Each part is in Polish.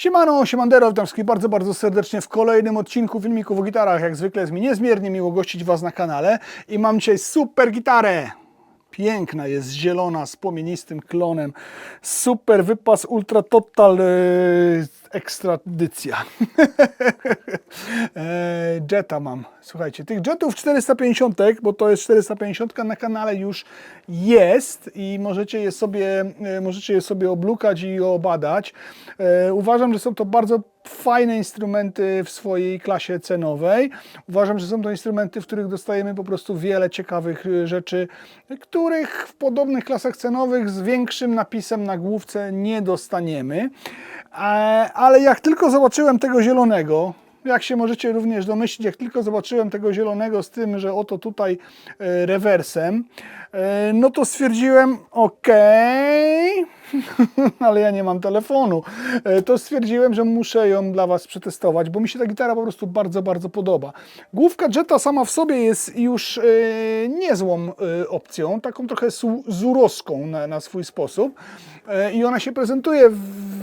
Siemano, siemandero, witam wszystkich bardzo, bardzo serdecznie w kolejnym odcinku filmików o gitarach. Jak zwykle jest mi niezmiernie miło gościć Was na kanale i mam dzisiaj super gitarę. Piękna, jest zielona, z płomienistym klonem. Super wypas Ultra Total yy, ekstradycja. e, Jetta mam. Słuchajcie, tych jetów 450, bo to jest 450 na kanale już jest i możecie je sobie, e, możecie je sobie oblukać i obadać. E, uważam, że są to bardzo fajne instrumenty w swojej klasie cenowej. Uważam, że są to instrumenty, w których dostajemy po prostu wiele ciekawych rzeczy, których w podobnych klasach cenowych z większym napisem na główce nie dostaniemy. Ale jak tylko zobaczyłem tego zielonego, jak się możecie również domyślić, jak tylko zobaczyłem tego zielonego z tym, że oto tutaj e, rewersem, e, no to stwierdziłem, okej, ale ja nie mam telefonu. E, To stwierdziłem, że muszę ją dla Was przetestować, bo mi się ta gitara po prostu bardzo, bardzo podoba. Główka Jetta sama w sobie jest już niezłą opcją, taką trochę zuroską na, na swój sposób. I ona się prezentuje,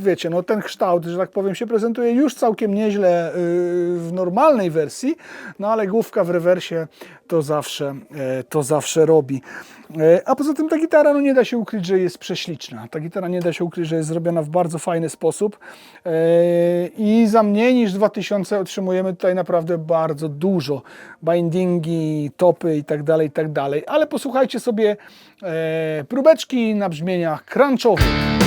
wiecie, no ten kształt, że tak powiem, się prezentuje już całkiem nieźle w normalnej wersji, no ale główka w rewersie to zawsze, e, to zawsze robi. E, A poza tym ta gitara, no nie da się ukryć, że jest prześliczna. Ta gitara nie da się ukryć, że jest zrobiona w bardzo fajny sposób E, i za mniej niż 2000 otrzymujemy tutaj naprawdę bardzo dużo. Bindingi, topy i tak dalej, i tak dalej. Ale posłuchajcie sobie próbeczki na brzmieniach crunchowych.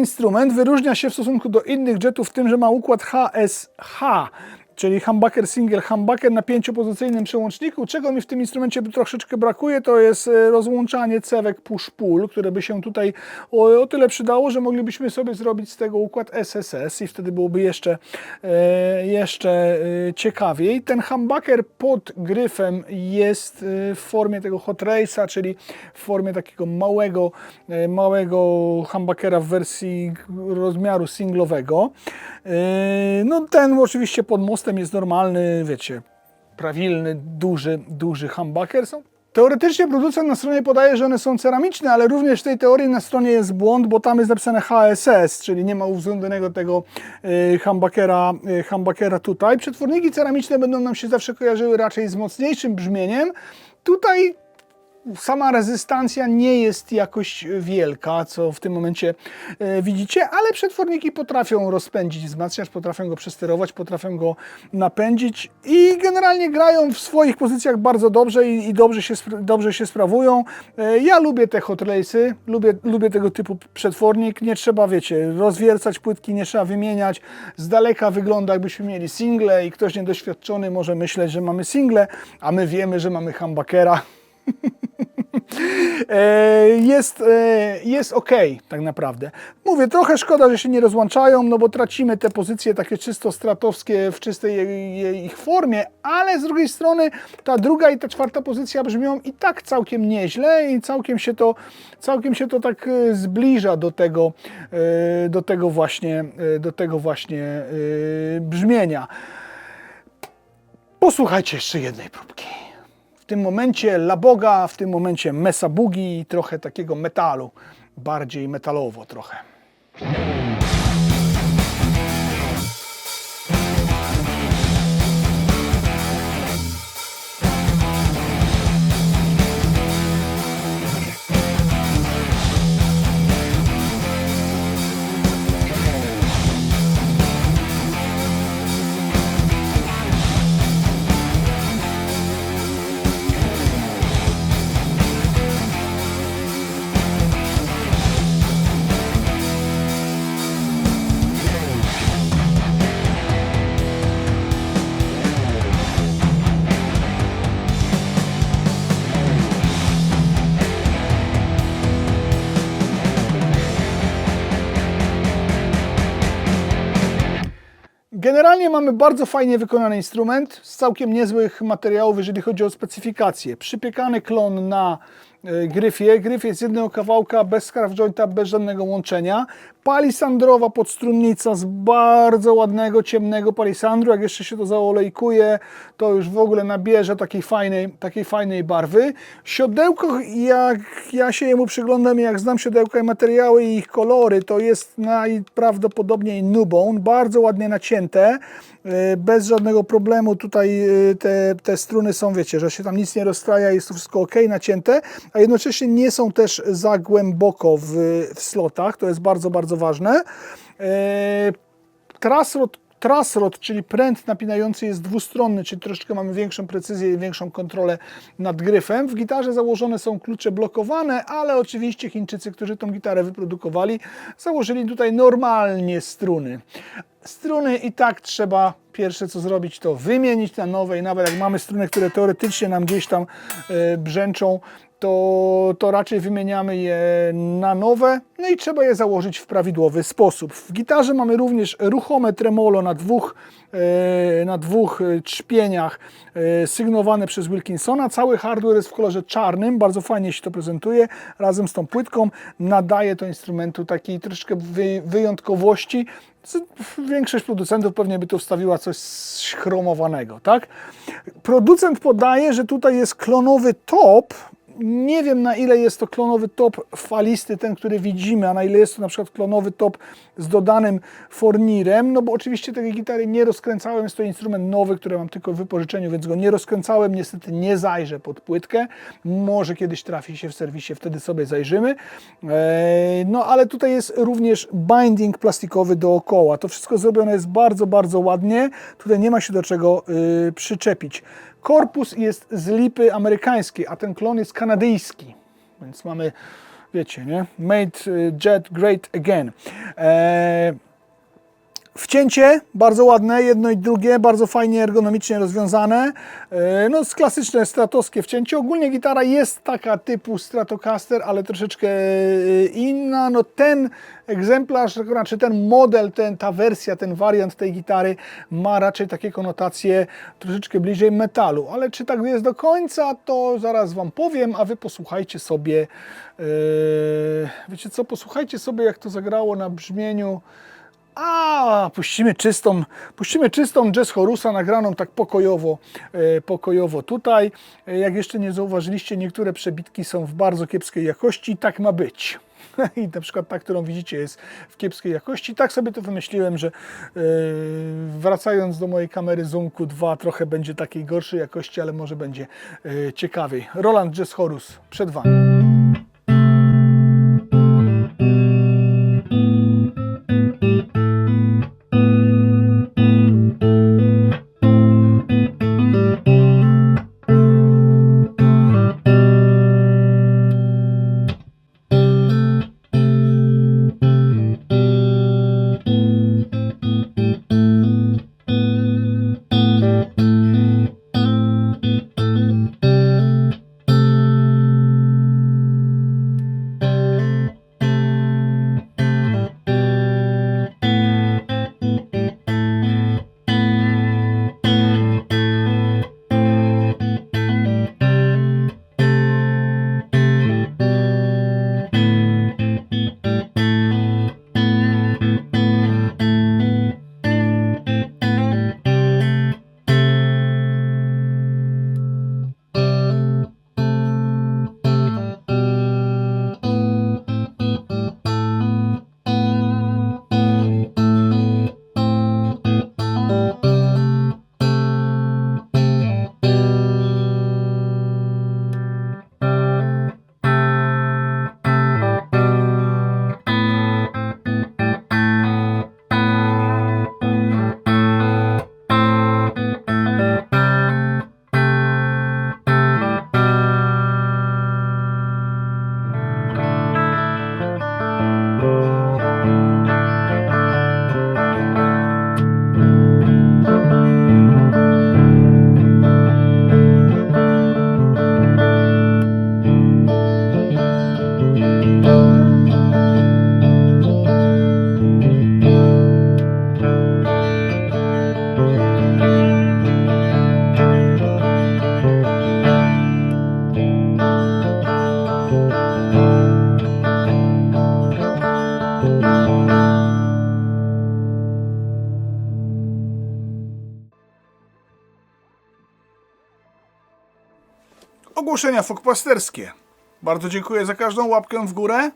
Instrument wyróżnia się w stosunku do innych jetów tym, że ma układ HSH, czyli humbucker single humbucker na pięciopozycyjnym przełączniku. Czego mi w tym instrumencie troszeczkę brakuje, to jest e, rozłączanie cewek push-pull, które by się tutaj o, o tyle przydało, że moglibyśmy sobie zrobić z tego układ SSS i wtedy byłoby jeszcze, e, jeszcze e, ciekawiej. Ten humbucker pod gryfem jest e, w formie tego hot race'a, czyli w formie takiego małego, małego humbuckera w wersji rozmiaru singlowego. E, No ten oczywiście pod mostem jest normalny, wiecie, prawilny, duży, duży humbucker. Są Teoretycznie producent na stronie podaje, że one są ceramiczne, ale również w tej teorii na stronie jest błąd, bo tam jest napisane HSS, czyli nie ma uwzględnionego tego y, humbuckera, y, humbuckera tutaj. Przetworniki ceramiczne będą nam się zawsze kojarzyły raczej z mocniejszym brzmieniem. Tutaj sama rezystancja nie jest jakoś wielka, co w tym momencie e, widzicie, ale przetworniki potrafią rozpędzić wzmacniacz, potrafią go przesterować, potrafią go napędzić i generalnie grają w swoich pozycjach bardzo dobrze i, i dobrze, się, dobrze się sprawują. E, Ja lubię te hot lubię, lubię tego typu przetwornik, nie trzeba, wiecie, rozwiercać płytki, nie trzeba wymieniać. Z daleka wygląda jakbyśmy mieli single i ktoś niedoświadczony może myśleć, że mamy single, a my wiemy, że mamy humbuckera. E, jest, e, jest ok, tak naprawdę. Mówię, trochę szkoda, że się nie rozłączają, no bo tracimy te pozycje takie czysto stratowskie w czystej ich formie, ale z drugiej strony ta druga i ta czwarta pozycja brzmią i tak całkiem nieźle i całkiem się to, całkiem się to tak e, zbliża do tego, do tego właśnie, do tego właśnie brzmienia. Posłuchajcie jeszcze jednej próbki. Tym momencie Laboga, w tym momencie Mesa Boogie i trochę takiego metalu, bardziej metalowo trochę. Generalnie mamy bardzo fajnie wykonany instrument z całkiem niezłych materiałów, jeżeli chodzi o specyfikację. Przypiekany klon na gryfie. Gryf jest jednego kawałka, bez scarf jointa, bez żadnego łączenia. Palisandrowa podstrunnica z bardzo ładnego, ciemnego palisandru. Jak jeszcze się to zaolejkuje, to już w ogóle nabierze takiej fajnej, takiej fajnej barwy. Siodełko, jak ja się jemu przyglądam, jak znam siodełka i materiały i ich kolory, to jest najprawdopodobniej Nubone, bardzo ładnie nacięte, e, bez żadnego problemu. Tutaj e, te, te struny są, wiecie, że się tam nic nie rozstraja, jest to wszystko ok, nacięte, a jednocześnie nie są też za głęboko w, w slotach, to jest bardzo, bardzo ważne. E, Trasrod, trasrod, czyli pręt napinający jest dwustronny, czyli troszeczkę mamy większą precyzję i większą kontrolę nad gryfem. W gitarze założone są klucze blokowane, ale oczywiście Chińczycy, którzy tą gitarę wyprodukowali, założyli tutaj normalnie struny. Struny i tak trzeba pierwsze co zrobić to wymienić na nowe i nawet jak mamy struny, które teoretycznie nam gdzieś tam e, brzęczą, to, to raczej wymieniamy je na nowe, no i trzeba je założyć w prawidłowy sposób. W gitarze mamy również ruchome tremolo na dwóch, e, na dwóch e, trzpieniach e, sygnowane przez Wilkinsona. Cały hardware jest w kolorze czarnym, bardzo fajnie się to prezentuje. Razem z tą płytką nadaje to instrumentu takiej troszeczkę wy, wyjątkowości. Większość producentów pewnie by tu wstawiła coś schromowanego, tak? Producent podaje, że tutaj jest klonowy top, nie wiem na ile jest to klonowy top falisty, ten, który widzimy, a na ile jest to na przykład klonowy top z dodanym fornirem, no bo oczywiście tej gitary nie rozkręcałem, jest to instrument nowy, który mam tylko w wypożyczeniu, więc go nie rozkręcałem, niestety nie zajrzę pod płytkę, może kiedyś trafi się w serwisie, wtedy sobie zajrzymy, Eee, no ale tutaj jest również binding plastikowy dookoła, to wszystko zrobione jest bardzo, bardzo ładnie, tutaj nie ma się do czego yy, przyczepić. Korpus jest z lipy amerykańskiej, a ten klon jest kanadyjski. Więc mamy, wiecie, nie? Made y, Jet Great Again. Eee, Wcięcie bardzo ładne, jedno i drugie, bardzo fajnie ergonomicznie rozwiązane. E, No, klasyczne stratowskie wcięcie. Ogólnie gitara jest taka typu Stratocaster, ale troszeczkę e, inna. No, ten egzemplarz, znaczy ten model, ten, ta wersja, ten wariant tej gitary ma raczej takie konotacje troszeczkę bliżej metalu. Ale czy tak jest do końca, to zaraz Wam powiem, a Wy posłuchajcie sobie. e, Wiecie co, posłuchajcie sobie, jak to zagrało na brzmieniu. A, puścimy czystą, puścimy czystą jazz chorusa nagraną tak pokojowo, e, pokojowo tutaj. E, jak jeszcze nie zauważyliście, niektóre przebitki są w bardzo kiepskiej jakości. Tak ma być. I na przykład ta, którą widzicie, jest w kiepskiej jakości. Tak sobie to wymyśliłem, że e, wracając do mojej kamery Zoomku 2 trochę będzie takiej gorszej jakości, ale może będzie e, ciekawiej. Roland Jazz Chorus przed Wami. Ogłoszenia folkpasterskie. Bardzo dziękuję za każdą łapkę w górę.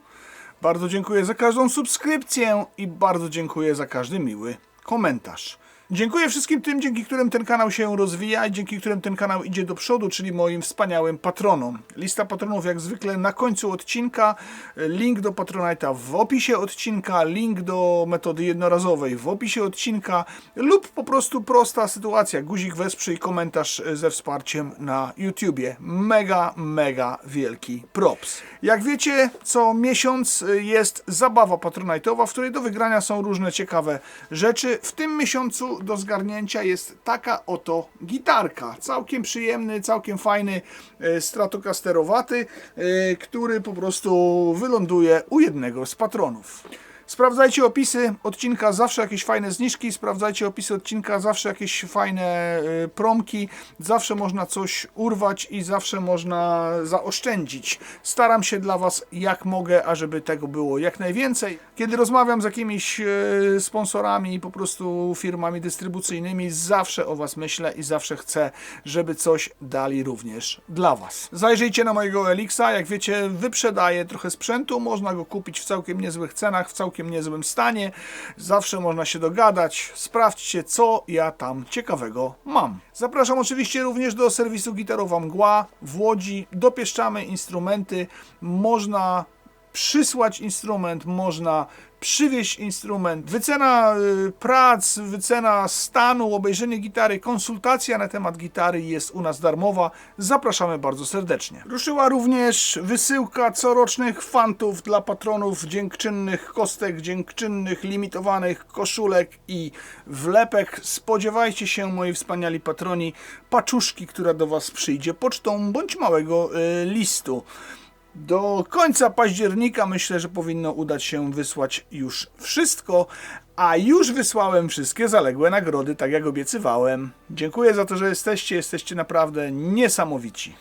Bardzo dziękuję za każdą subskrypcję i bardzo dziękuję za każdy miły komentarz. Dziękuję wszystkim tym, dzięki którym ten kanał się rozwija i dzięki którym ten kanał idzie do przodu, czyli moim wspaniałym patronom. Lista patronów jak zwykle na końcu odcinka, link do Patronite'a w opisie odcinka, link do metody jednorazowej w opisie odcinka lub po prostu prosta sytuacja, guzik wesprzyj komentarz ze wsparciem na YouTubie. Mega, mega wielki props. Jak wiecie, co miesiąc jest zabawa patronite'owa, w której do wygrania są różne ciekawe rzeczy. W tym miesiącu do zgarnięcia jest taka oto gitarka. Całkiem przyjemny, całkiem fajny e, stratocasterowaty, e, który po prostu wyląduje u jednego z patronów. Sprawdzajcie opisy odcinka, zawsze jakieś fajne zniżki, sprawdzajcie opisy odcinka, zawsze jakieś fajne y, promki, zawsze można coś urwać i zawsze można zaoszczędzić. Staram się dla Was jak mogę, ażeby tego było jak najwięcej. Kiedy rozmawiam z jakimiś y, sponsorami, po prostu firmami dystrybucyjnymi, zawsze o Was myślę i zawsze chcę, żeby coś dali również dla Was. Zajrzyjcie na mojego Elixa, jak wiecie, wyprzedaję trochę sprzętu, można go kupić w całkiem niezłych cenach, w całkiem niezłym stanie. Zawsze można się dogadać. Sprawdźcie, co ja tam ciekawego mam. Zapraszam oczywiście również do serwisu Gitarowa Mgła w Łodzi. Dopieszczamy instrumenty. Można przysłać instrument, można przywieźć instrument, wycena y, prac, wycena stanu, obejrzenie gitary, konsultacja na temat gitary jest u nas darmowa. Zapraszamy bardzo serdecznie. Ruszyła również wysyłka corocznych fantów dla patronów dziękczynnych kostek, dziękczynnych limitowanych koszulek i wlepek. Spodziewajcie się, moi wspaniali patroni, paczuszki, która do Was przyjdzie pocztą bądź małego y, listu. Do końca października myślę, że powinno udać się wysłać już wszystko, a już wysłałem wszystkie zaległe nagrody, tak jak obiecywałem. Dziękuję za to, że jesteście, jesteście naprawdę niesamowici.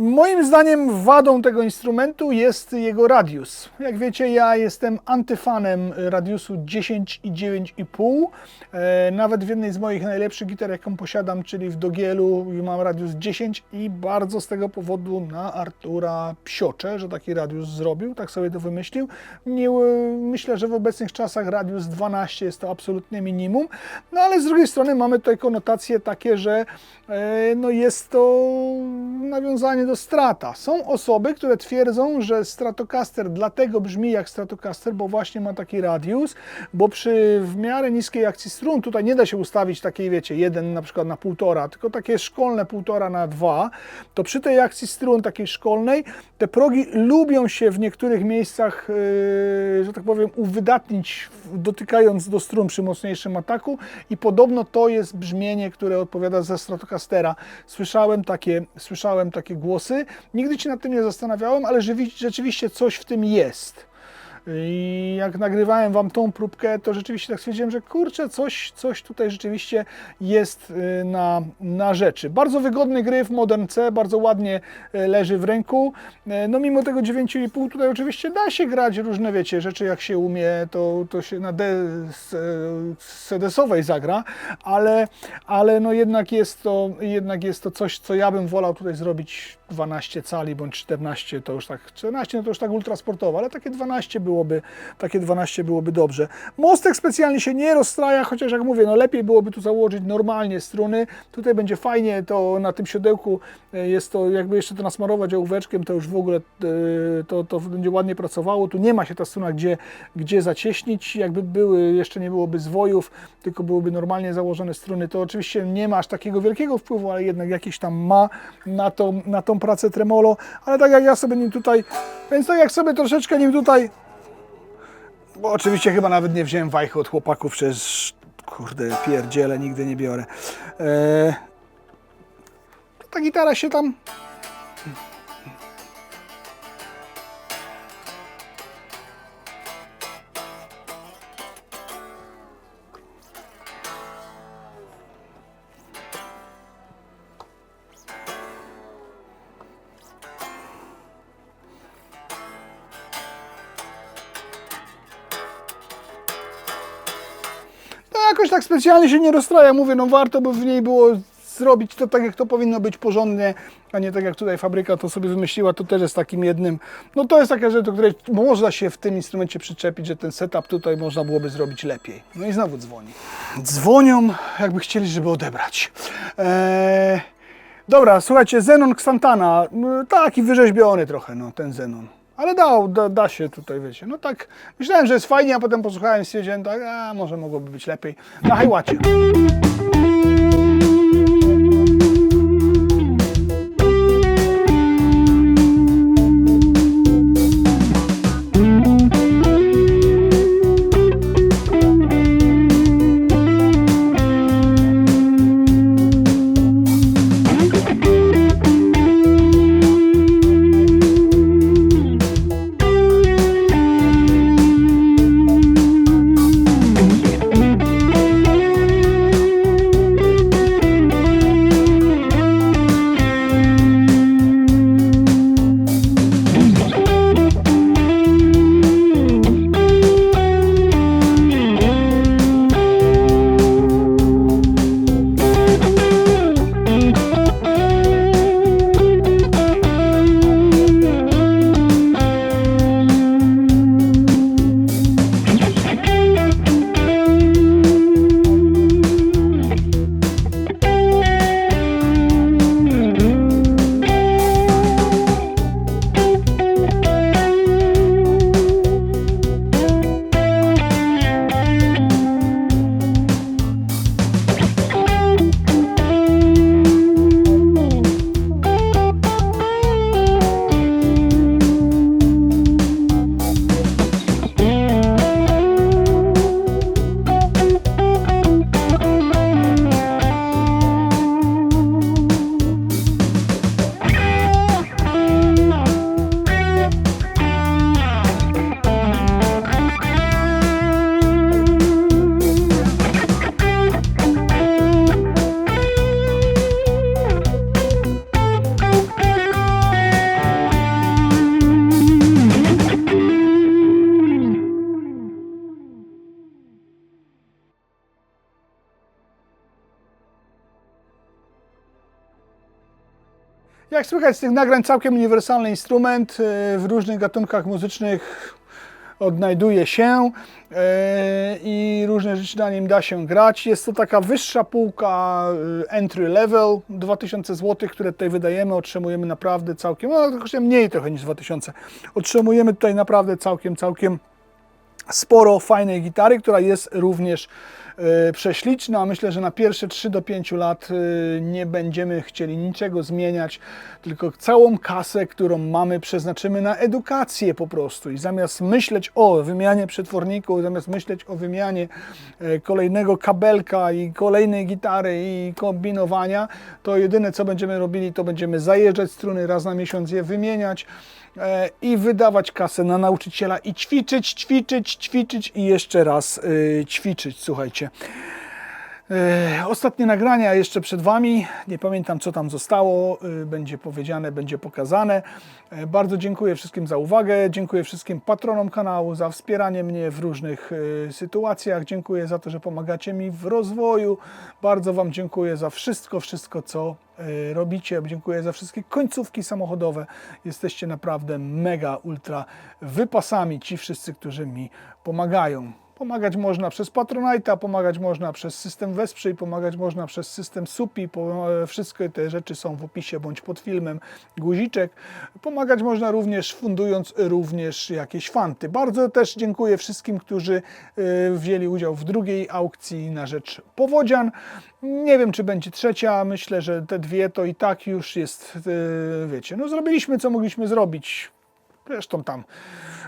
Moim zdaniem wadą tego instrumentu jest jego radius. Jak wiecie, ja jestem antyfanem radiusu 10 i 9,5. E, nawet w jednej z moich najlepszych gitar, jaką posiadam, czyli w Dogielu, mam radius 10 i bardzo z tego powodu na Artura psioczę, że taki radius zrobił, tak sobie to wymyślił. Nie, myślę, że w obecnych czasach radius 12 jest to absolutnie minimum, no ale z drugiej strony mamy tutaj konotacje takie, że e, no jest to nawiązanie do strata. Są osoby, które twierdzą, że Stratocaster dlatego brzmi jak Stratocaster, bo właśnie ma taki radius, bo przy w miarę niskiej akcji strun tutaj nie da się ustawić takiej, wiecie, jeden na przykład na półtora, tylko takie szkolne półtora na dwa, to przy tej akcji strun takiej szkolnej te progi lubią się w niektórych miejscach, yy, że tak powiem, uwydatnić, dotykając do strun przy mocniejszym ataku i podobno to jest brzmienie, które odpowiada za Stratocastera. Słyszałem takie, słyszałem takie głosy, nigdy się nad tym nie zastanawiałem, ale rzeczywiście coś w tym jest. I jak nagrywałem Wam tą próbkę, to rzeczywiście tak stwierdziłem, że kurczę, coś, coś tutaj rzeczywiście jest y, na, na rzeczy. Bardzo wygodny gryf Modern C, bardzo ładnie y, leży w ręku. Y, no mimo tego 9,5 tutaj oczywiście da się grać różne, wiecie, rzeczy jak się umie, to, to się na D sedesowej zagra, ale, ale no jednak jest to, jednak jest to coś, co ja bym wolał tutaj zrobić 12 cali bądź 14 to już tak, 14 no to już tak ultrasportowo, ale takie 12 byłoby, takie 12 byłoby dobrze. Mostek specjalnie się nie rozstraja, chociaż jak mówię, no lepiej byłoby tu założyć normalnie struny. Tutaj będzie fajnie, to na tym siodełku e, jest to, jakby jeszcze to nasmarować ołóweczkiem, to już w ogóle e, to, to będzie ładnie pracowało. Tu nie ma się ta struna gdzie, gdzie zacieśnić, jakby były, jeszcze nie byłoby zwojów, tylko byłyby normalnie założone struny, to oczywiście nie ma aż takiego wielkiego wpływu, ale jednak jakiś tam ma na tą, na tą pracę tremolo, ale tak jak ja sobie nim tutaj, więc tak jak sobie troszeczkę nim tutaj, bo oczywiście chyba nawet nie wziąłem wajchy od chłopaków, przecież kurde pierdziele, nigdy nie biorę. Eee, ta gitara się tam jakoś tak specjalnie się nie rozstraja. Mówię, no warto by w niej było zrobić to tak, jak to powinno być porządnie, a nie tak jak tutaj fabryka to sobie wymyśliła, to też jest takim jednym, no to jest taka rzecz, do której można się w tym instrumencie przyczepić, że ten setup tutaj można byłoby zrobić lepiej. No i znowu dzwoni. Dzwonią, jakby chcieli, żeby odebrać. Eee, dobra, słuchajcie, Zenon Xantana, no, taki wyrzeźbiony trochę, no ten Zenon. Ale dał, da, da się tutaj, wiecie. No tak, myślałem, że jest fajnie, a potem posłuchałem i stwierdziłem, tak, a może mogłoby być lepiej. Na hajłacie. Jak słychać z tych nagrań, całkiem uniwersalny instrument e, w różnych gatunkach muzycznych odnajduje się e, i różne rzeczy na nim da się grać. Jest to taka wyższa półka e, entry level, 2000 zł, które tutaj wydajemy, otrzymujemy naprawdę całkiem, no trochę mniej trochę niż 2000. Otrzymujemy tutaj naprawdę całkiem, całkiem sporo fajnej gitary, która jest również prześliczna. Myślę, że na pierwsze 3 do 5 lat e, nie będziemy chcieli niczego zmieniać, tylko całą kasę, którą mamy, przeznaczymy na edukację po prostu. I zamiast myśleć o wymianie przetworników, zamiast myśleć o wymianie e, kolejnego kabelka i kolejnej gitary i kombinowania, to jedyne co będziemy robili, to będziemy zajeżdżać struny raz na miesiąc, je wymieniać e, i wydawać kasę na nauczyciela i ćwiczyć, ćwiczyć, ćwiczyć i jeszcze raz y, ćwiczyć. Słuchajcie. E, Ostatnie nagrania jeszcze przed Wami. Nie pamiętam, co tam zostało. E, Będzie powiedziane, będzie pokazane. E, Bardzo dziękuję wszystkim za uwagę. Dziękuję wszystkim patronom kanału za wspieranie mnie w różnych sytuacjach. Dziękuję za to, że pomagacie mi w rozwoju. Bardzo Wam dziękuję za wszystko, wszystko, co robicie. Dziękuję za wszystkie końcówki samochodowe. Jesteście naprawdę mega, ultra wypasami. Ci wszyscy, którzy mi pomagają. Pomagać można przez Patronite'a, pomagać można przez system Wesprzyj, pomagać można przez system SUPI. Po, wszystkie te rzeczy są w opisie bądź pod filmem guziczek. Pomagać można również fundując również jakieś fanty. Bardzo też dziękuję wszystkim, którzy y, wzięli udział w drugiej aukcji na rzecz powodzian. Nie wiem, czy będzie trzecia. Myślę, że te dwie to i tak już jest, y, wiecie, no zrobiliśmy co mogliśmy zrobić. Zresztą tam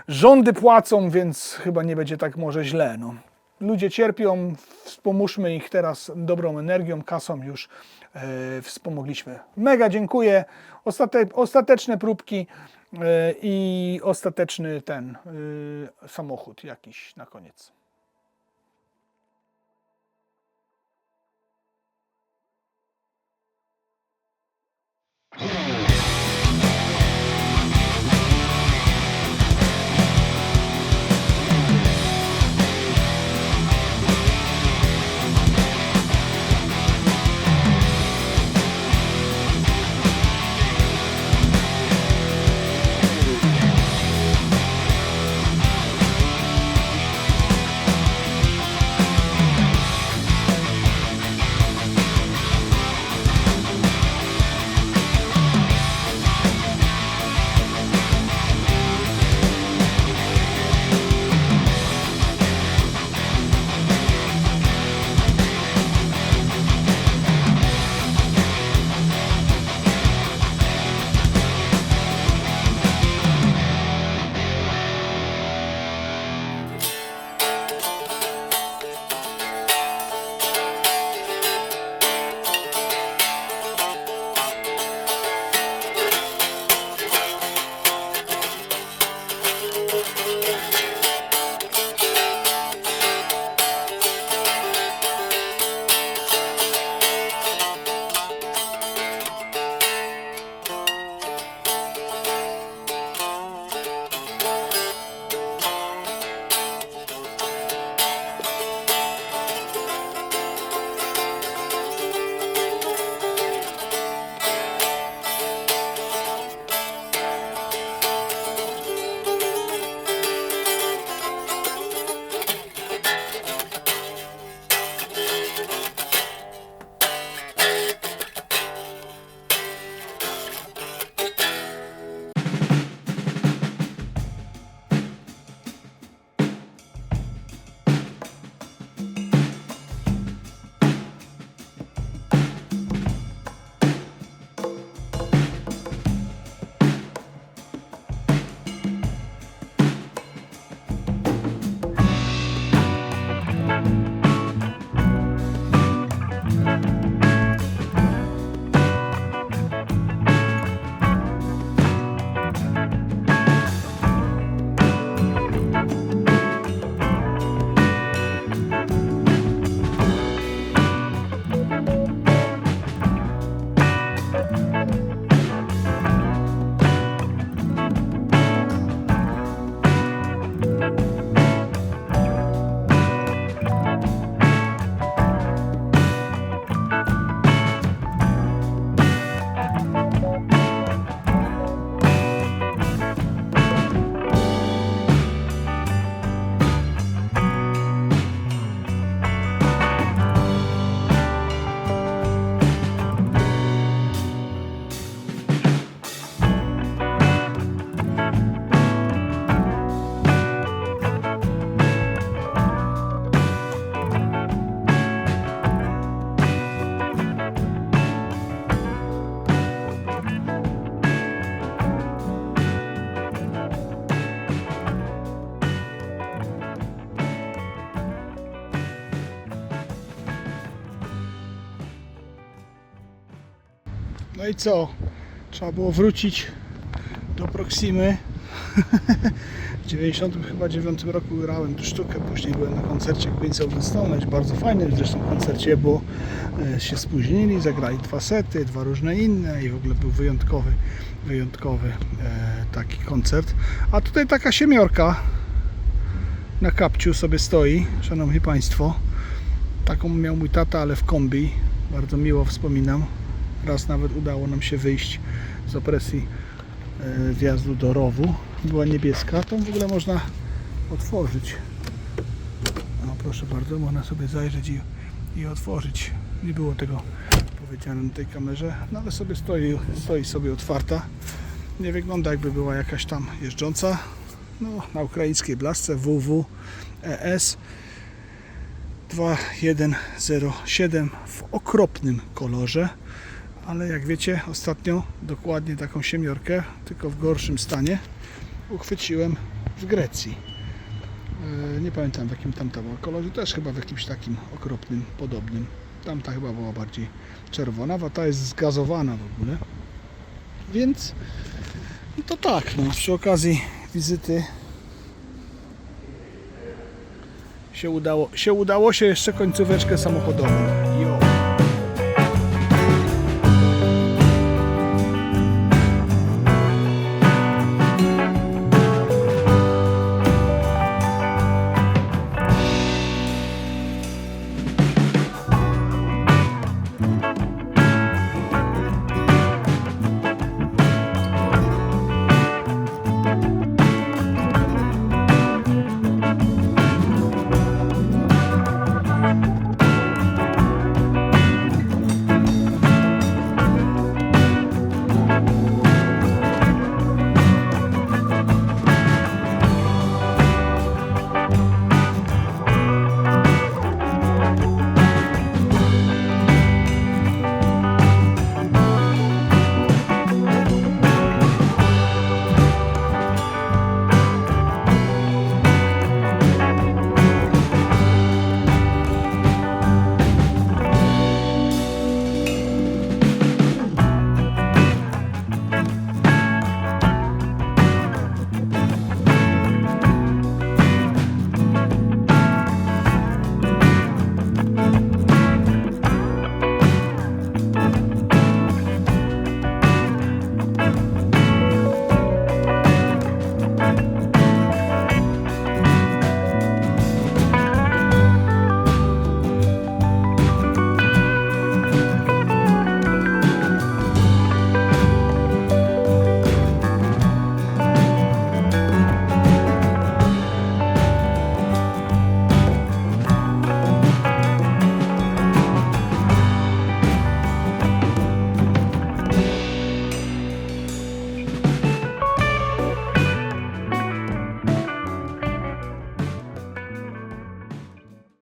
rządy płacą, więc chyba nie będzie tak może źle. No. Ludzie cierpią, wspomóżmy ich teraz dobrą energią, kasą już yy, wspomogliśmy. Mega dziękuję. Ostate, ostateczne próbki e, i ostateczny ten e, samochód jakiś na koniec. Yeah. No i co? Trzeba było wrócić do Proximy. W 90 chyba 9 roku grałem tu sztukę, później byłem na koncercie Queens of the Stone Age, bardzo fajnym zresztą koncercie, bo e, się spóźnili, zagrali dwa sety, dwa różne inne i w ogóle był wyjątkowy, wyjątkowy e, taki koncert. A tutaj taka siemiorka na kapciu sobie stoi, szanowni państwo. Taką miał mój tata, ale w kombi. Bardzo miło wspominam. Raz nawet udało nam się wyjść z opresji e, wjazdu do rowu. Była niebieska. Tą w ogóle można otworzyć. No proszę bardzo, można sobie zajrzeć i, i otworzyć. Nie było tego powiedziane na tej kamerze, no ale sobie stoi, stoi sobie otwarta. Nie wygląda jakby była jakaś tam jeżdżąca. No, na ukraińskiej blasce WW ES 2107 w okropnym kolorze, ale jak wiecie, ostatnio dokładnie taką siemiorkę, tylko w gorszym stanie, uchwyciłem w Grecji. E, Nie pamiętam w jakim tamta była kolorze, też chyba w jakimś takim okropnym, podobnym. Tamta chyba była bardziej czerwona, a ta jest zgazowana w ogóle. Więc no to tak, no, przy okazji wizyty się udało, się udało się jeszcze końcóweczkę samochodową